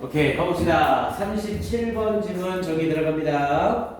오케이, 가봅시다. 37번 질문 저기 들어갑니다.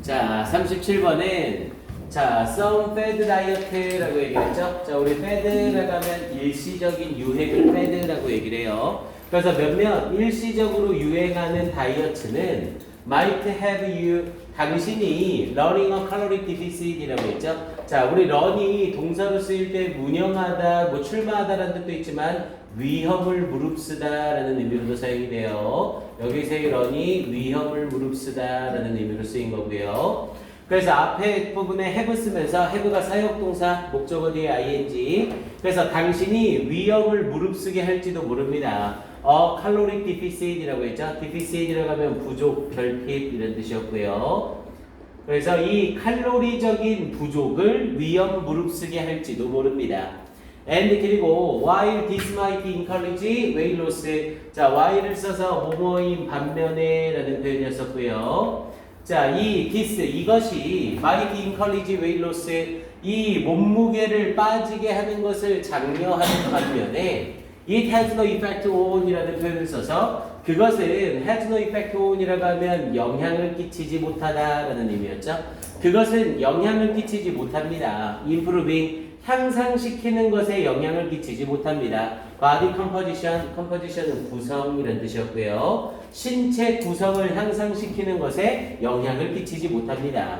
자, 37번은 자, some fad diet라고 얘기했죠. 자, 우리 fad라고 하면 일시적인 유행을 fad라고 얘기를 해요. 그래서 몇몇 일시적으로 유행하는 다이어트는 might have you 당신이 running a caloric deficit이라고 했죠. 자, 우리 run이 동사로 쓰일 때 운영하다, 뭐 출마하다라는 뜻도 있지만 위험을 무릅쓰다라는 의미로도 사용이 돼요. 여기서의 run이 위험을 무릅쓰다라는 의미로 쓰인 거고요. 그래서 앞에 부분에 have 쓰면서 have가 사역동사, 목적어 뒤에 ing. 그래서 당신이 위험을 무릅쓰게 할지도 모릅니다. 어, caloric deficit이라고 했죠. deficit이라고 하면 부족, 결핍 이런 뜻이었고요. 그래서 이 칼로리적인 부족을 위험 무릅쓰게 할지도 모릅니다. And 그리고 while this might encourage weight loss 자 while을 써서 뭐뭐인 반면에 라는 표현이었었고요. 자, 이 this 이것이 might encourage weight loss 이 몸무게를 빠지게 하는 것을 장려하는 반면에 it has no effect on이라는 표현을 써서 그것은 has no effect on이라고 하면 영향을 끼치지 못하다 라는 의미였죠. 그것은 영향을 끼치지 못합니다. improving 향상시키는 것에 영향을 끼치지 못합니다. body composition, composition은 구성이라는 뜻이었고요. 신체 구성을 향상시키는 것에 영향을 끼치지 못합니다.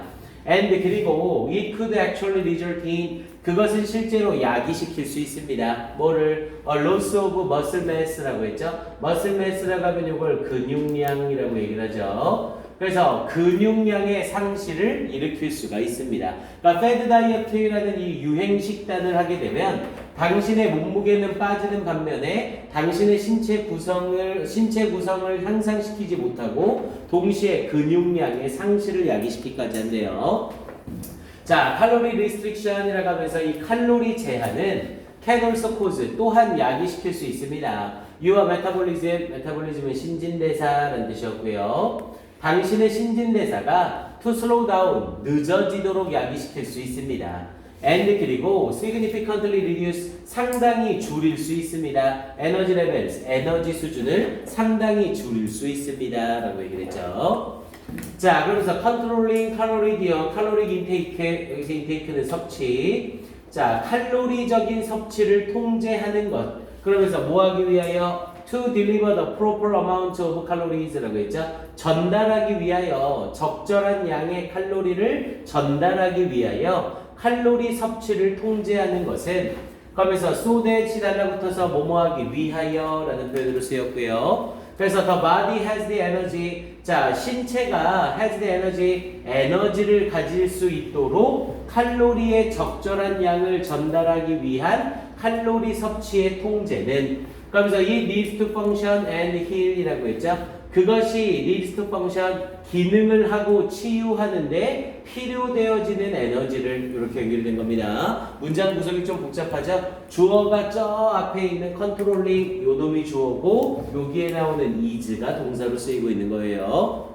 and 그리고 it could actually result in 그것은 실제로 야기시킬 수 있습니다. 뭐를 a loss of muscle mass라고 했죠. muscle mass라고 하면 이걸 근육량이라고 얘기를 하죠. 그래서 근육량의 상실을 일으킬 수가 있습니다. 그러니까 패드 다이어트라는 이 유행 식단을 하게 되면 당신의 몸무게는 빠지는 반면에 당신의 신체 구성을 신체 구성을 향상시키지 못하고 동시에 근육량의 상실을 야기시키기까지 한대요. 자, 칼로리 리스트릭션이라고 하면서 이 칼로리 제한은 also cause 또한 야기시킬 수 있습니다. Your metabolism, metabolism은 신진대사라는 뜻이었고요. 당신의 신진대사가 to slow down, 늦어지도록 야기시킬 수 있습니다. and 그리고 significantly reduce, 상당히 줄일 수 있습니다. energy levels, 에너지 수준을 상당히 줄일 수 있습니다. 라고 얘기를 했죠. 자, 그러면서 컨트롤링 칼로리 디어, 칼로리 인테이크, 여기서 인테이크는 섭취. 자, 칼로리적인 섭취를 통제하는 것. 그러면서 뭐 하기 위하여? To deliver the proper amount of calories라고 했죠. 전달하기 위하여 적절한 양의 칼로리를 전달하기 위하여 칼로리 섭취를 통제하는 것은 그러면서 소대 치달라 붙어서 뭐뭐하기 위하여라는 표현으로 쓰였고요. 그래서 the body has the energy. 자, 신체가 has the energy, 에너지를 가질 수 있도록 칼로리의 적절한 양을 전달하기 위한 칼로리 섭취의 통제는 그러면서 이 to function and heal이라고 했죠. 그것이 to function 기능을 하고 치유하는데 필요되어지는 에너지를 이렇게 연결된 겁니다. 문장 구성이 좀 복잡하죠? 주어가 저 앞에 있는 컨트롤링 요 놈이 주어고 여기에 나오는 is가 동사로 쓰이고 있는 거예요.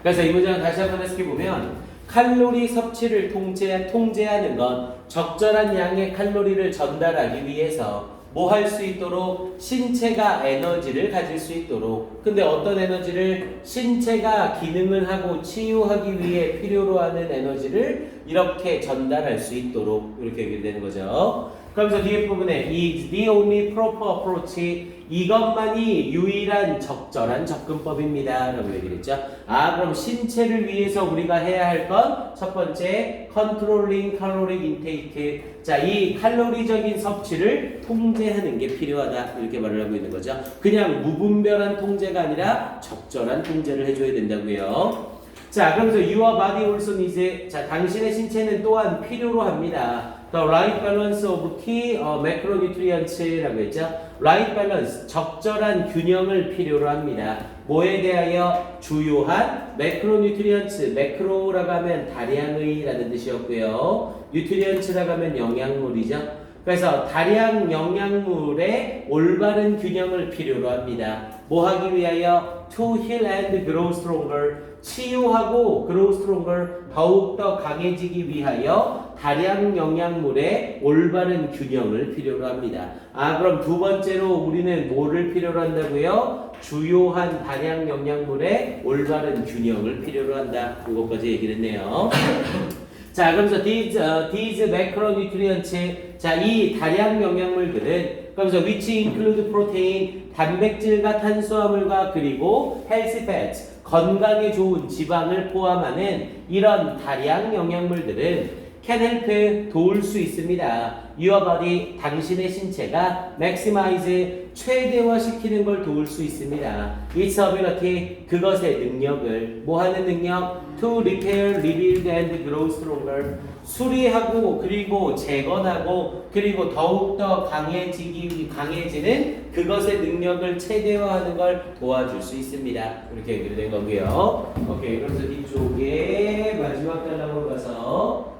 그래서 이 문장 다시 한번 해석해 보면 칼로리 섭취를 통제, 통제하는 건 적절한 양의 칼로리를 전달하기 위해서 뭐 할 수 있도록 신체가 에너지를 가질 수 있도록 근데 어떤 에너지를 신체가 기능을 하고 치유하기 위해 필요로 하는 에너지를 이렇게 전달할 수 있도록 이렇게 얘기되는 거죠. 그러면서 뒤에 부분에 is the only proper approach 이것만이 유일한 적절한 접근법입니다. 라고 얘기를 했죠. 아, 그럼 신체를 위해서 우리가 해야 할 건 첫 번째, 컨트롤링 칼로리 인테이크. 자, 이 칼로리적인 섭취를 통제하는 게 필요하다. 이렇게 말을 하고 있는 거죠. 그냥 무분별한 통제가 아니라 적절한 통제를 해줘야 된다고요. 자, 그러면서 your body also needs, 자, 당신의 신체는 또한 필요로 합니다. The right balance of key 어, macronutrients라고 했죠. Right balance, 적절한 균형을 필요로 합니다. 뭐에 대하여 주요한 macronutrients, macro라고 하면 다량의라는 뜻이었고요. nutrients라고 하면 영양물이죠. 그래서 다량 영양물의 올바른 균형을 필요로 합니다. 뭐 하기 위하여 to heal and grow stronger 치유하고 grow stronger 더욱더 강해지기 위하여 다량 영양물의 올바른 균형을 필요로 합니다. 아 그럼 두 번째로 우리는 뭐를 필요로 한다고요? 주요한 다량 영양물의 올바른 균형을 필요로 한다. 그것까지 얘기를 했네요. 자, 그러면서 these, uh, these macronutrients, 자, 이 다량 영양물들은, 그러면서 which include protein, 단백질과 탄수화물과 그리고 healthy fats, 건강에 좋은 지방을 포함하는 이런 다량 영양물들은 can help 도울 수 있습니다. Your body, 당신의 신체가 maximize 최대화시키는 걸 도울 수 있습니다. Its ability, 그것의 능력을 뭐 하는 능력? To repair, rebuild and grow stronger. 수리하고 그리고 재건하고 그리고 더욱더 강해지기 강해지는 그것의 능력을 최대화하는 걸 도와줄 수 있습니다. 이렇게 연결된 거고요. 오케이. 그래서 뒤쪽에 마지막 단락으로 가서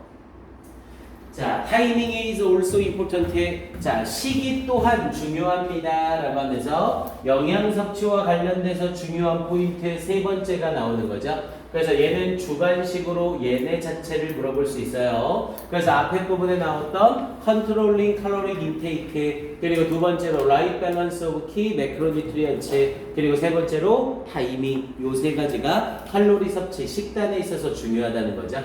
자, timing is also important. 자, 시기 또한 중요합니다. 라고 하면서 영양 섭취와 관련돼서 중요한 포인트 세 번째가 나오는 거죠. 그래서 얘는 주관식으로 얘네 자체를 물어볼 수 있어요. 그래서 앞에 부분에 나왔던 controlling caloric intake 그리고 두 번째로 right balance of key macronutrients 그리고 세 번째로 타이밍 요 세 가지가 칼로리 섭취 식단에 있어서 중요하다는 거죠.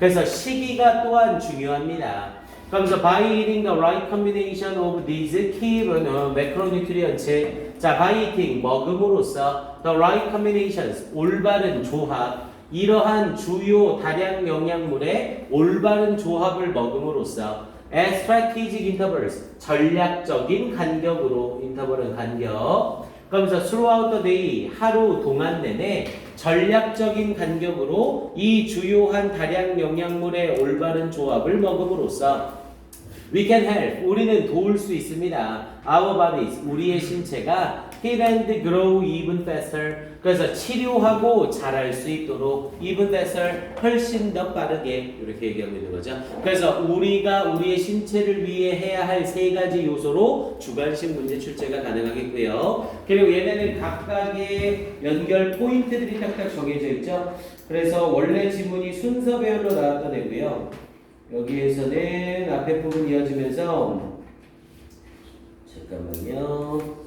그래서 시기가 또한 중요합니다. 그러면서 by eating the right combination of these key uh, macronutrients 자, by eating 먹음으로써 the right combinations 올바른 조합 이러한 주요 다량 영양물의 올바른 조합을 먹음으로써 at strategic intervals 전략적인 간격으로 인터벌은 간격. 그러면서 throughout the day 하루 동안 내내 전략적인 간격으로 이 주요한 다량 영양물의 올바른 조합을 먹음으로써 We can help. 우리는 도울 수 있습니다. Our bodies, 우리의 신체가 heal and grow even faster. 그래서 치료하고 자랄 수 있도록 even faster, 훨씬 더 빠르게 이렇게 얘기하고 있는 거죠. 그래서 우리가 우리의 신체를 위해 해야 할 세 가지 요소로 주관식 문제 출제가 가능하겠고요. 그리고 얘네는 각각의 연결 포인트들이 딱딱 정해져 있죠. 그래서 원래 지문이 순서별로 나왔던 애고요. 여기에서는 앞에 부분 이어지면서 잠깐만요.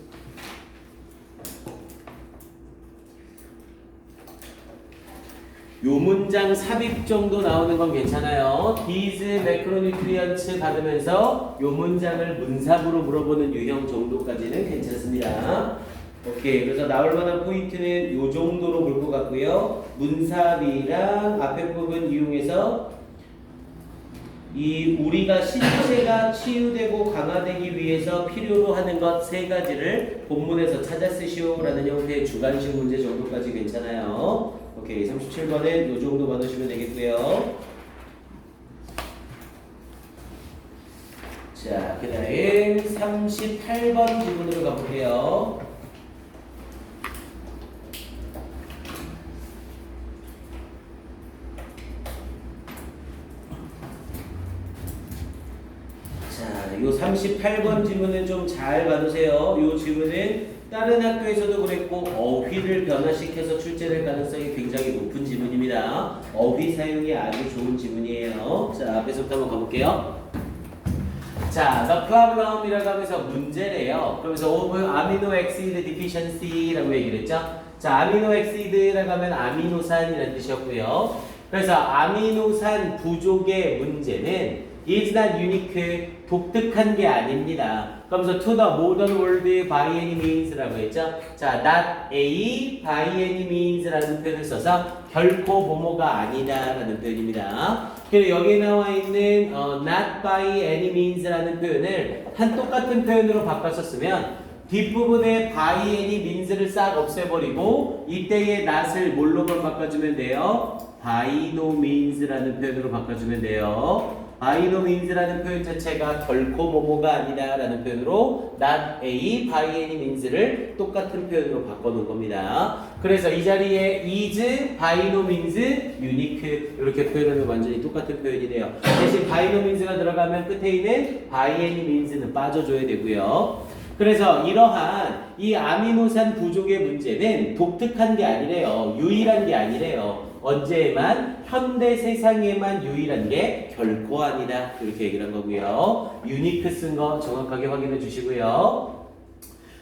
요 문장 삽입 정도 나오는 건 괜찮아요. These macronutrients 받으면서 요 문장을 문sab으로 물어보는 유형 정도까지는 괜찮습니다. 오케이. 그래서 나올 만한 포인트는 요 정도로 볼 것 같고요. 문sab이랑 앞에 부분 이용해서 이 우리가 신체가 치유되고 강화되기 위해서 필요로 하는 것 세 가지를 본문에서 찾아 쓰시오라는 형태의 주관식 문제 정도까지 괜찮아요. 오케이 37번은 이 정도 받으시면 되겠고요. 자, 그 다음 38번 질문으로 가볼게요. 자, 요 38번 질문은 좀 잘 봐두세요. 요 질문은 다른 학교에서도 그랬고 어휘를 변화시켜서 출제될 가능성이 굉장히 높은 질문입니다. 어휘 사용이 아주 좋은 질문이에요. 자, 앞에서부터 한번 가볼게요. 자, the problem이라고 하면서 문제래요. 그러면서 of amino acid deficiency라고 얘기를 했죠. 자, 아미노 엑시드라고 하면 아미노산이라는 뜻이었고요. 그래서 아미노산 부족의 문제는 is not unique 독특한 게 아닙니다. 그러면서 to the modern world by any means라고 했죠. 자, not a by any means라는 표현을 써서 결코 뭐뭐가 아니다라는 표현입니다. 그리고 여기에 나와 있는 어, not by any means라는 표현을 한 똑같은 표현으로 바꿨었으면 뒷부분에 by any means를 싹 없애버리고 이때의 not을 뭘로 바꿔주면 돼요? by no means라는 표현으로 바꿔주면 돼요. Means라는 표현 자체가 결코 뭐뭐가 아니다라는 표현으로 not a by any means를 똑같은 표현으로 바꿔놓은 겁니다. 그래서 이 자리에 is means unique 이렇게 표현하면 완전히 똑같은 표현이 돼요. 대신 means가 들어가면 끝에 있는 by any means는 빠져줘야 되고요. 그래서 이러한 이 아미노산 부족의 문제는 독특한 게 아니래요. 유일한 게 아니래요. 언제만 현대 세상에만 유일한 게 결코 아니다. 이렇게 얘기를 한 거고요. 유니크 쓴 거 정확하게 확인해 주시고요.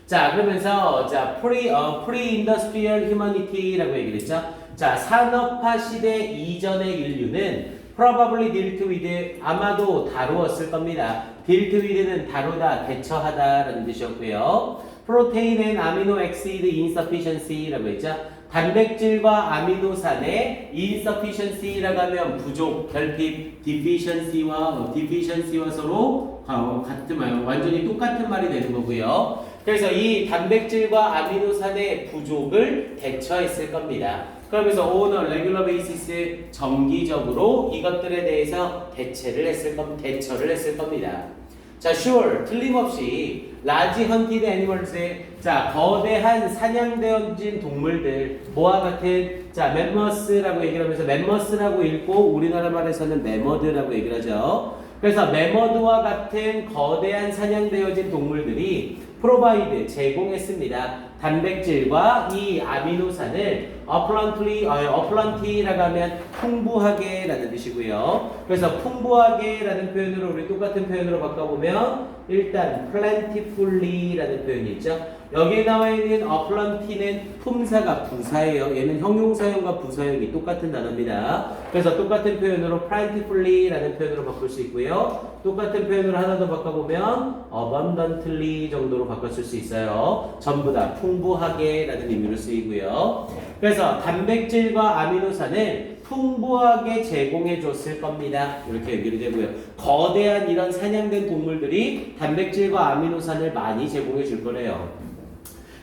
자, 그러면서 자, pre 어, pre-industrial humanity라고 얘기를 했죠. 자, 산업화 시대 이전의 인류는 probably dealt with 아마도 다루었을 겁니다. dealt with는 다루다, 대처하다라는 뜻이었고요. protein and amino acid insufficiency라고 했죠. 단백질과 아미노산의 insufficiency라고 하면 부족, 결핍, deficiency와 어, deficiency와 서로 어, 같은 말, 완전히 똑같은 말이 되는 거고요. 그래서 이 단백질과 아미노산의 부족을 대처했을 겁니다. 그러면서 a regular basis 정기적으로 이것들에 대해서 대체를 했을 겁, 대처를 했을 겁니다. 자, sure, 틀림없이 large hunted animals의 자 거대한 사냥되어진 동물들 뭐와 같은 자 멤머스라고 얘기를 하면서 멤머스라고 읽고 우리나라 말에서는 메머드라고 얘기를 하죠. 그래서 메머드와 같은 거대한 사냥되어진 동물들이 프로바이드 제공했습니다. 단백질과 이 아미노산을 어플런트리 어, 어플런티라고 하면 풍부하게 라는 뜻이고요. 그래서 풍부하게 라는 표현으로 우리 똑같은 표현으로 바꿔보면 일단 plentifully라는 표현이 있죠. 여기에 나와 있는 어플런티는 품사가 부사예요. 얘는 형용사형과 부사형이 똑같은 단어입니다. 그래서 똑같은 표현으로 plentifully라는 표현으로 바꿀 수 있고요. 똑같은 표현으로 하나 더 바꿔보면 abundantly 정도로 바꿨을 수 있어요. 전부 다 풍부하게라는 의미로 쓰이고요. 그래서 단백질과 아미노산을 풍부하게 제공해 줬을 겁니다. 이렇게 얘기를 되고요. 거대한 이런 사냥된 동물들이 단백질과 아미노산을 많이 제공해 줄 거래요.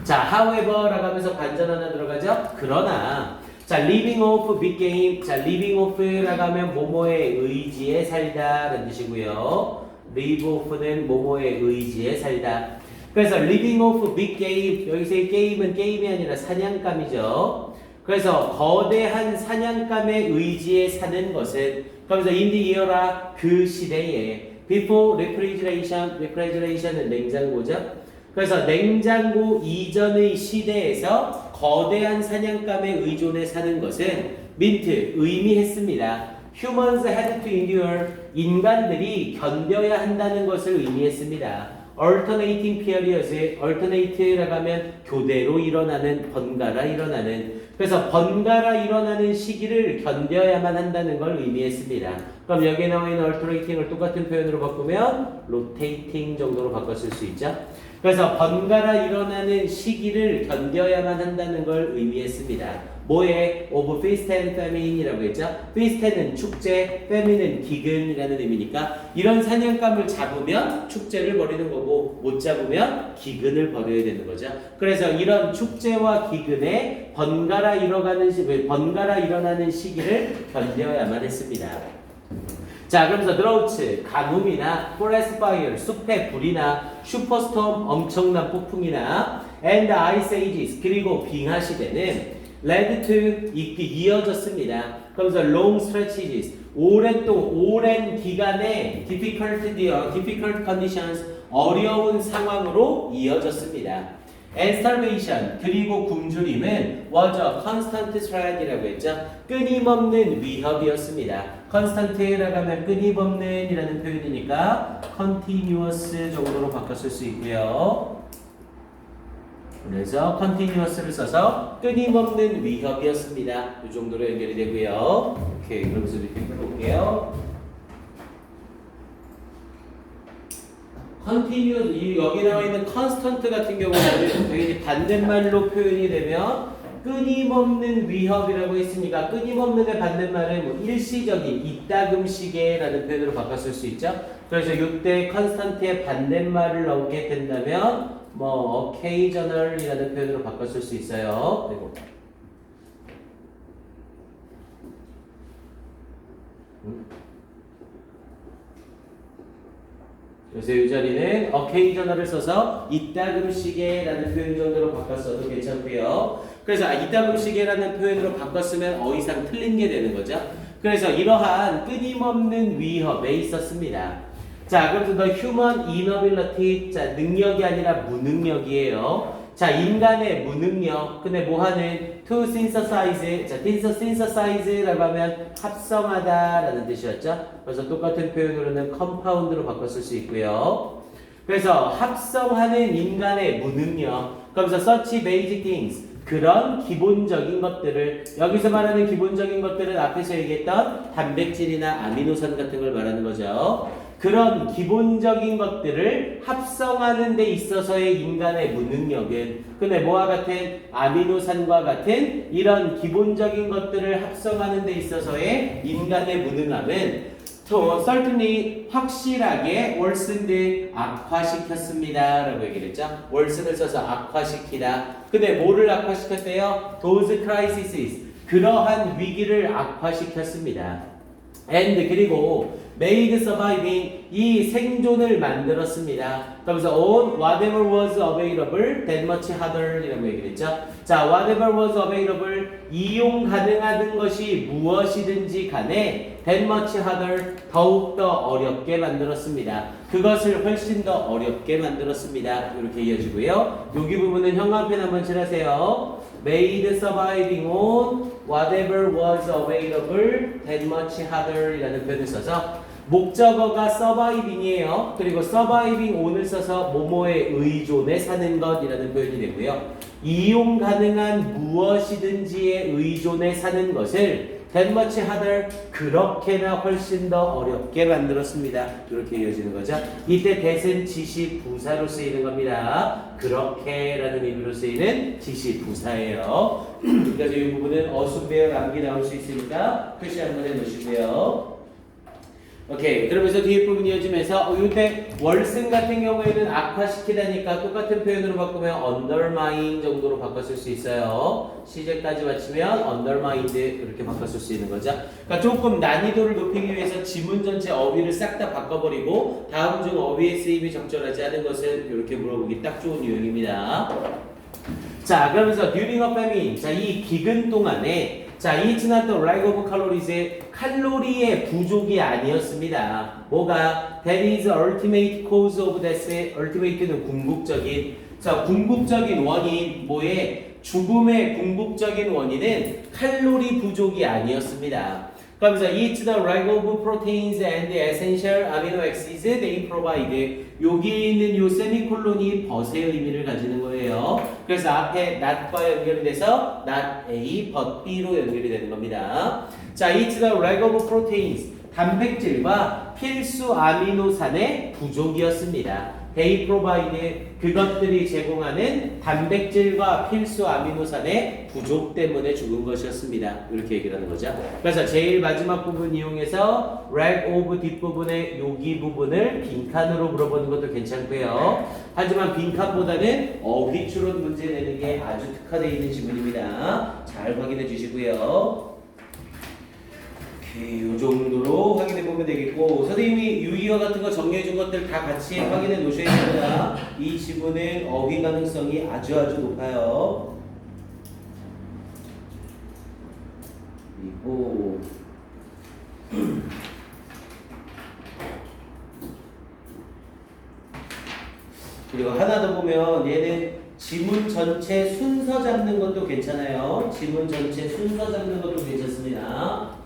자, however라고 하면서 반전 하나 들어가죠? 그러나 자, living off big game. 자, living off라고 하면 뭐뭐의 의지에 살다 라는 뜻이고요. live off는 뭐뭐의 의지에 살다. 그래서 living off big game. 여기서의 게임은 게임이 아니라 사냥감이죠. 그래서 거대한 사냥감의 의지에 사는 것은 그러면서 the era 그 시대에 before refrigeration, refrigeration은 냉장고죠. 그래서 냉장고 이전의 시대에서 거대한 사냥감에 의존해 사는 것은 민트 의미했습니다. Humans had to endure 인간들이 견뎌야 한다는 것을 의미했습니다. Alternating periods, alternate라고 하면 교대로 일어나는 번갈아 일어나는 그래서 번갈아 일어나는 시기를 견뎌야만 한다는 걸 의미했습니다. 그럼 여기에 나와 있는 alternating을 똑같은 표현으로 바꾸면 rotating 정도로 바꿨을 수 있죠. 그래서 번갈아 일어나는 시기를 견뎌야만 한다는 걸 의미했습니다. 뭐에 of feast and famine이라고 했죠? feast는 축제, famine은 기근이라는 의미니까 이런 사냥감을 잡으면 축제를 벌이는 거고 못 잡으면 기근을 벌여야 되는 거죠. 그래서 이런 축제와 기근에 번갈아 일어가는 시, 번갈아 일어나는 시기를 견뎌야만 했습니다. 자, 그러면서 드로우츠, 가뭄이나 파이어, 숲의 불이나 슈퍼스톰, 엄청난 폭풍이나 and ice ages, 그리고 빙하 시대는 led to 이렇게 이어졌습니다. 그러면서 long stretches, 또 오랜 기간의 difficult, difficult conditions, 어려운 상황으로 이어졌습니다. And starvation 그리고 굶주림은 was a constant threat이라고 했죠. 끊임없는 위협이었습니다. constant라고 하면 끊임없는 이라는 표현이니까 continuous 정도로 바꿨을 수 있고요. 그래서 continuous를 써서 끊임없는 위협이었습니다. 이 정도로 연결이 되고요. 오케이, 그러면서 이렇게 풀어볼게요. Continuous 이 여기 나와 있는 constant 같은 경우는 당연히 반대말로 표현이 되면 끊임없는 위협이라고 했으니까 끊임없는의 반대말은 뭐 일시적인 이따금식의라는 표현으로 바꿨을 수 있죠. 그래서 이때 constant의 반대말을 넣게 된다면 뭐 occasional이라는 표현으로 바꿨을 수 있어요. 그리고 음. 그래서 이 자리는 occasional을 써서 이따금시게라는 표현 정도로 바꿨어도 괜찮고요. 그래서 아, 이따금시게라는 표현으로 바꿨으면 어 이상 틀린 게 되는 거죠. 그래서 이러한 끊임없는 위협에 있었습니다. 자, 그래서 the human inability, 자, 능력이 아니라 무능력이에요. 자, 인간의 무능력. 근데 뭐 하는 to synthesize, 자, synthesize라고 하면 합성하다라는 뜻이었죠. 그래서 똑같은 표현으로는 compound로 바꿨을 수 있고요. 그래서 합성하는 인간의 무능력. 그러면서 such basic things. 그런 기본적인 것들을 여기서 말하는 기본적인 것들은 앞에서 얘기했던 단백질이나 아미노산 같은 걸 말하는 거죠. 그런 기본적인 것들을 합성하는 데 있어서의 인간의 무능력은 근데 뭐와 같은 아미노산과 같은 이런 기본적인 것들을 합성하는 데 있어서의 인간의 무능함은 또 certainly 확실하게 월슨드 악화시켰습니다 라고 얘기를 했죠. 월슨을 써서 악화시키다 근데 뭐를 악화시켰대요? those crises. 그러한 위기를 악화시켰습니다 and 그리고 made surviving 이 생존을 만들었습니다. 그러면서 on whatever was available that much harder 이라고 얘기를 했죠. 자, whatever was available 이용 가능한 것이 무엇이든지 간에 that much harder 더욱더 어렵게 만들었습니다. 그것을 훨씬 더 어렵게 만들었습니다. 이렇게 이어지고요. 여기 부분은 형광펜 한번 칠하세요. Made surviving on whatever was available that much harder 이라는 표현을 써서 목적어가 surviving이에요. 그리고 surviving on을 써서 뭐뭐에 의존해 사는 것이라는 표현이 되고요. 이용 가능한 무엇이든지에 의존해 사는 것을 that much harder 그렇게나 훨씬 더 어렵게 만들었습니다. 이렇게 이어지는 거죠. 이때 대은 지시 부사로 쓰이는 겁니다. 그렇게라는 의미로 쓰이는 지시 부사예요. 그래서 이 부분은 어순배열 암기 나올 수 있으니까 표시 한번 해놓으시고요. 오케이. 그러면서 뒤에 부분 이어지면서 어, 이때 월승 같은 경우에는 악화시키다니까 똑같은 표현으로 바꾸면 undermine 정도로 바꿨을 수 있어요. 시제까지 맞추면 undermined 이렇게 바꿨을 수 있는 거죠. 그러니까 조금 난이도를 높이기 위해서 지문 전체 어휘를 싹 다 바꿔버리고 다음 중 어휘의 쓰임이 적절하지 않은 것을 이렇게 물어보기 딱 좋은 유형입니다. 자, 그러면서 during a famine, 자, 이 기근 동안에 자, 이 지났던 lack of calories, 칼로리의 부족이 아니었습니다. 뭐가 that is ultimate cause of death. ultimate는 궁극적인. 자, 궁극적인 원인 뭐에 죽음의 궁극적인 원인은 칼로리 부족이 아니었습니다. 그러면서 eat the lack of proteins and essential amino acids they provide. 여기 있는 요 세미콜론이 벗의 의미를 가지는 거예요. 그래서 앞에 not과 연결이 돼서 not A, but B로 연결이 되는 겁니다. 자, eat the lack of proteins. 단백질과 필수 아미노산의 부족이었습니다. They provide 그것들이 제공하는 단백질과 필수 아미노산의 부족 때문에 죽은 것이었습니다. 이렇게 얘기를 하는 거죠. 그래서 제일 마지막 부분 이용해서 rag of 뒷부분의 여기 부분을 빈칸으로 물어보는 것도 괜찮고요. 하지만 빈칸보다는 어휘 추론 문제 내는 게 아주 특화되어 있는 지문입니다. 잘 확인해 주시고요. 오케이, 이 정도로 확인해 보면 되겠고 선생님이 유의어 같은 거 정리해 준 것들 다 같이 확인해 놓으셔야 됩니다. 이 지문은 어휘 가능성이 아주 아주 높아요. 그리고 그리고 하나 더 보면 얘는 지문 전체 순서 잡는 것도 괜찮아요. 지문 전체 순서 잡는 것도 괜찮습니다.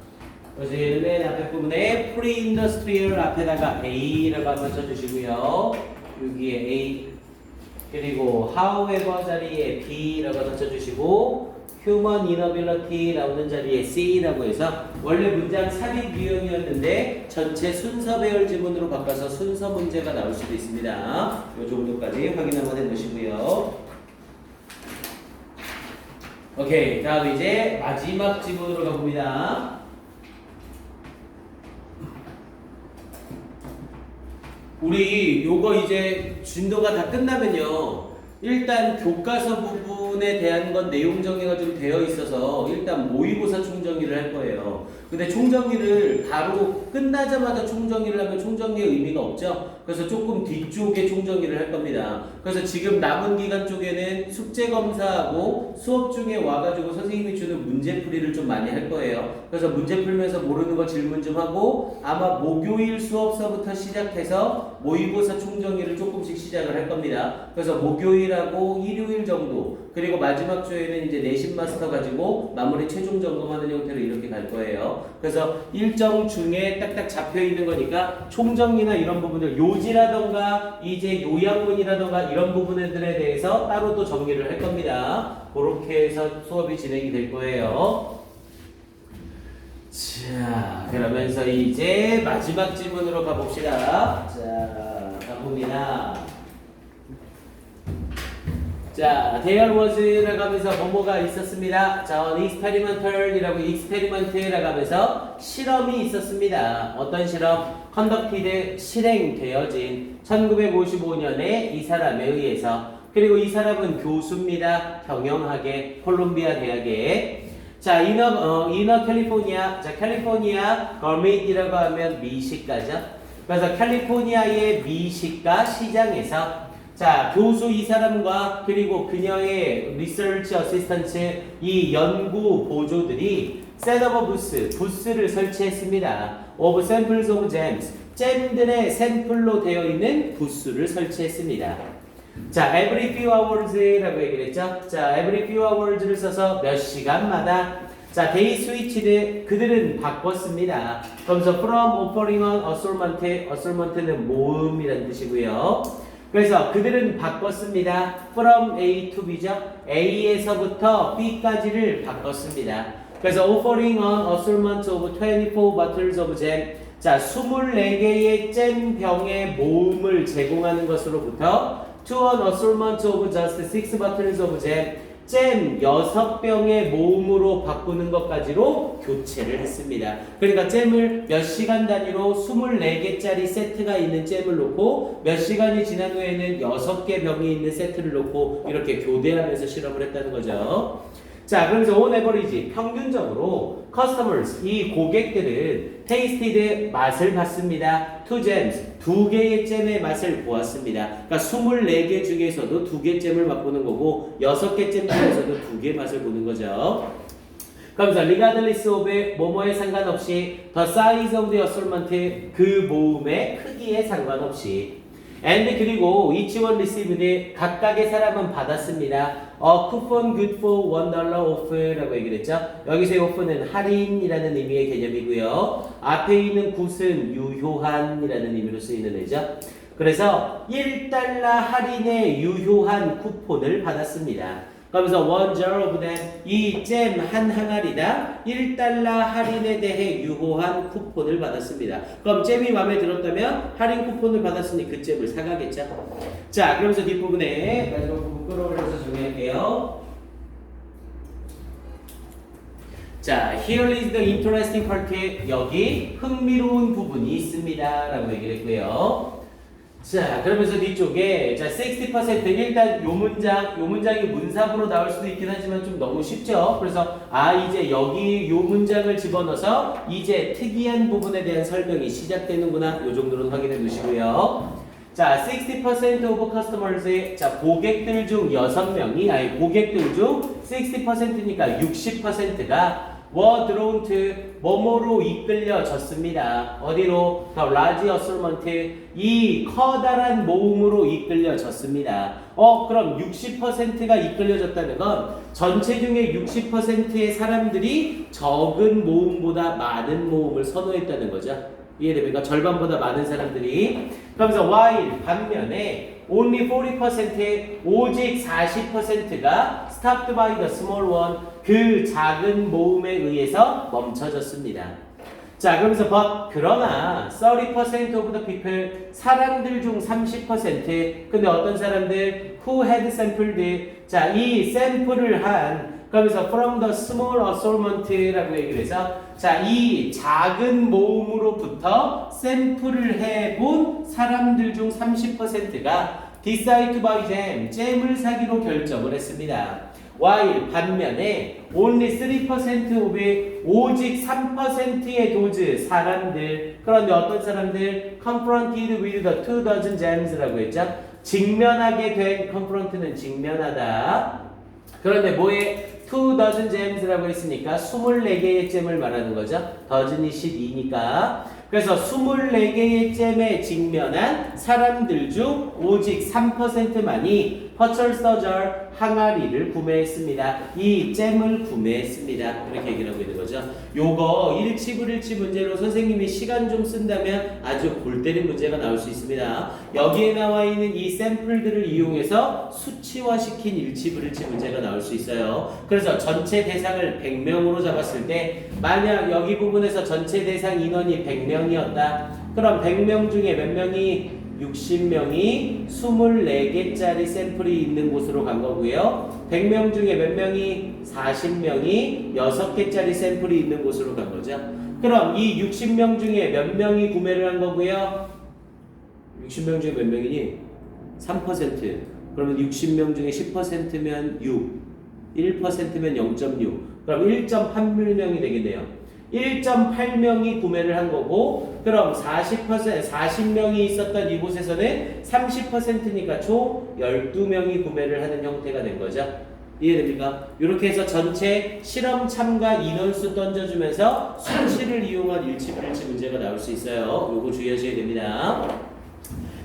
그래서 얘는 맨 앞에 부분에 pre-industrial 앞에다가 A라고 한번 써주시고요. 여기에 A 그리고 however 자리에 B라고 한번 써주시고 human inability 나오는 자리에 C라고 해서 원래 문장 삽입 유형이었는데 전체 순서 배열 지문으로 바꿔서 순서 문제가 나올 수도 있습니다. 이 정도까지 확인 한번 해보시고요. 오케이 다음 이제 마지막 지문으로 가봅니다. 우리 요거 이제 진도가 다 끝나면요. 일단 교과서 부분에 대한 건 내용 정리가 좀 되어 있어서 일단 모의고사 총정리를 할 거예요. 근데 총정리를 바로 끝나자마자 총정리를 하면 총정리의 의미가 없죠. 그래서 조금 뒤쪽에 총정리를 할 겁니다. 그래서 지금 남은 기간 쪽에는 숙제 검사하고 수업 중에 와가지고 선생님이 주는 문제풀이를 좀 많이 할 거예요. 그래서 문제 풀면서 모르는 거 질문 좀 하고 아마 목요일 수업서부터 시작해서 모의고사 총정리를 조금씩 시작을 할 겁니다. 그래서 목요일하고 일요일 정도 그리고 마지막 주에는 이제 내신 마스터 가지고 마무리 최종 점검하는 형태로 이렇게 갈 거예요. 그래서 일정 중에 딱딱 잡혀 있는 거니까 총정리나 이런 부분들 요지라던가 이제 요양문이라던가 이런 부분들에 대해서 따로 또 정리를 할 겁니다. 그렇게 해서 수업이 진행이 될 거예요. 자, 그러면서 이제 마지막 질문으로 가봅시다. 자, 가봅니다. 자, there was라고 하면서 뭐뭐가 있었습니다. 자, experimental이라고 experiment라고 하면서 실험이 있었습니다. 어떤 실험? conducted 실행되어진 1955년에 이 사람에 의해서 그리고 이 사람은 교수입니다. 경영학의 콜롬비아 대학의 자, 이너 어, 이너 캘리포니아. 자, 캘리포니아 거메이라고 하면 미식가죠. 그래서 캘리포니아의 미식가 시장에서 자, 교수 이 사람과 그리고 그녀의 리서치 어시스턴트 이 연구 보조들이 셋업 부스, 부스를 설치했습니다. of samples of gems, 잼들의 샘플로 되어 있는 부스를 설치했습니다. 자, every few hours라고 얘기를 했죠. 자, every few hours를 써서 몇 시간마다 자, they switched 그들은 바꿨습니다. 그러면서 from offering on assortment, assortment는 모음이라는 뜻이고요. 그래서 그들은 바꿨습니다. from A to B죠. A에서부터 B까지를 바꿨습니다. 그래서 offering on assortment of 24 bottles of jam. 자, 24개의 잼 병의 모음을 제공하는 것으로부터 to an assortment of just 6 bottles of jam. 잼 6병의 모음으로 바꾸는 것까지로 교체를 했습니다. 그러니까 잼을 몇 시간 단위로 24개짜리 세트가 있는 잼을 놓고 몇 시간이 지난 후에는 6개 병이 있는 세트를 놓고 이렇게 교대하면서 실험을 했다는 거죠. 자, 그러면서 on average 평균적으로 customers 이 고객들은 tasted 맛을 봤습니다. two gems 두 개의 잼의 맛을 보았습니다. 그러니까 24개 중에서도 두 개 잼을 맛보는 거고 여섯 개 잼 중에서도 두개 맛을 보는 거죠. 그러면서 regardless of 뭐뭐에 상관없이 the size of the assortment 그 모음의 크기에 상관없이 and 그리고 each one received 각각의 사람은 받았습니다. 어 쿠폰 good for one dollar off라고 얘기를 했죠. 여기서의 off는 할인이라는 의미의 개념이고요. 앞에 있는 굿은 유효한이라는 의미로 쓰이는 애죠. 그래서 1달러 할인의 유효한 쿠폰을 받았습니다. 그러면서 them 이잼 한 항아리당 1달러 할인에 대해 유효한 쿠폰을 받았습니다. 그럼 잼이 마음에 들었다면 할인 쿠폰을 받았으니 그 잼을 사가겠죠. 자, 그러면서 뒷부분에 마지막 부분 끌어올려서 정리할게요. 자, here is the interesting part. 여기 흥미로운 부분이 있습니다. 라고 얘기를 했고요. 자, 그러면서 뒤쪽에 자, 60% 일단 요 문장, 요 문장이 문사부로 나올 수도 있긴 하지만 좀 너무 쉽죠. 그래서 아, 이제 여기 요 문장을 집어넣어서 이제 특이한 부분에 대한 설명이 시작되는구나. 요 정도는 확인해 두시고요. 자, 60% of customers 자, 고객들 중 6명이 아니 고객들 중 60%니까 60%가 drawn to 뭐뭐로 이끌려졌습니다. 어디로? The large assortment 이 커다란 모음으로 이끌려졌습니다. 어, 그럼 60%가 이끌려졌다는 건 전체 중에 60%의 사람들이 적은 모음보다 많은 모음을 선호했다는 거죠. 이해됩니까? 절반보다 많은 사람들이. 그러면서 while 반면에 only 40% 오직 40%가 stopped by the small one 그 작은 모음에 의해서 멈춰졌습니다. 자, 그러면서 but 그러나 30% of the people 사람들 중 30% 근데 어떤 사람들 who had sampled 자, 이 샘플을 한 그러면서 from the small assortment라고 얘기를 해서 자, 이 작은 모음으로부터 샘플을 해본 사람들 중 30%가 decide to buy jam, 잼을 사기로 결정을 했습니다. While 반면에 only 3% of 오직 3%의 도즈 사람들 그런데 어떤 사람들 confronted with the two dozen jams라고 했죠. 직면하게 된 confront는 직면하다. 그런데 뭐에 two dozen jams라고 했으니까 24개의 잼을 말하는 거죠. dozen이 12니까. 그래서 24개의 잼에 직면한 사람들 중 오직 3%만이 퍼철서절 항아리를 구매했습니다. 이 잼을 구매했습니다. 이렇게 얘기를 하고 있는 거죠. 요거 일치불일치 문제로 선생님이 시간 좀 쓴다면 아주 골 때린 문제가 나올 수 있습니다. 여기에 나와 있는 이 샘플들을 이용해서 수치화시킨 일치불일치 문제가 나올 수 있어요. 그래서 전체 대상을 100명으로 잡았을 때 만약 여기 부분에서 전체 대상 인원이 100명 이었다. 그럼 100명 중에 몇 명이 60명이 24개짜리 샘플이 있는 곳으로 간 거고요. 100명 중에 몇 명이 40명이 6개짜리 샘플이 있는 곳으로 간 거죠. 그럼 이 60명 중에 몇 명이 구매를 한 거고요? 60명 중에 몇 명이니? 3%. 그러면 60명 중에 10%면 6. 1%면 0.6. 그럼 1.8명이 되겠네요. 1.8명이 구매를 한 거고 그럼 40% 40명이 있었던 이곳에서는 30%니까 총 12명이 구매를 하는 형태가 된 거죠. 이해됩니까? 이렇게 해서 전체 실험 참가 인원수 던져주면서 수치를 이용한 일치불일치 문제가 나올 수 있어요. 요거 주의하셔야 됩니다.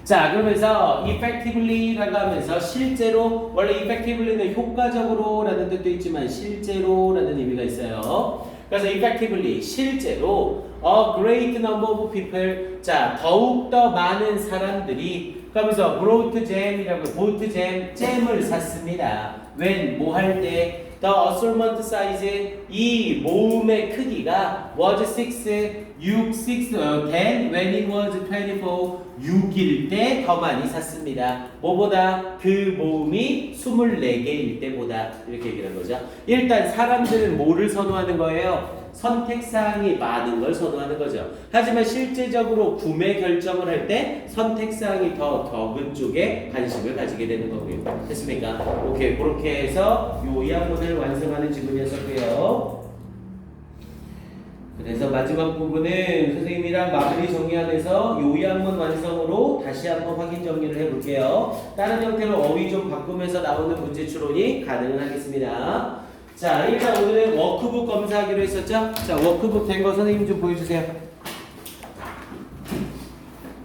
자 그러면서 effectively라고 하면서 실제로 원래 effectively는 효과적으로라는 뜻도 있지만 실제로라는 의미가 있어요. 그래서 effectively 실제로 a great number of people 자 더욱 더 많은 사람들이 그러면서 brought jam이라고 bought jam 잼을 샀습니다. when 뭐 할 때 The assortment size 이 모음의 크기가 was 6 6 6 어, 10 when it was 24 6일 때 더 많이 샀습니다. 뭐보다 그 모음이 24개일 때보다 이렇게 얘기를 한 거죠. 일단 사람들은 뭐를 선호하는 거예요? 선택사항이 많은 걸 선호하는 거죠. 하지만 실제적으로 구매 결정을 할 때 선택사항이 더 적은 쪽에 관심을 가지게 되는 거고요. 됐습니까? 오케이. 그렇게 해서 요 2학문을 완성하는 지문이었었고요. 그래서 마지막 부분은 선생님이랑 마무리 정리하면서 요 2학문 완성으로 다시 한번 확인 정리를 해볼게요. 다른 형태로 어휘 좀 바꾸면서 나오는 문제 추론이 가능은 하겠습니다. 자, 일단 오늘은 워크북 검사하기로 했었죠? 자, 워크북 된 거 선생님 좀 보여주세요.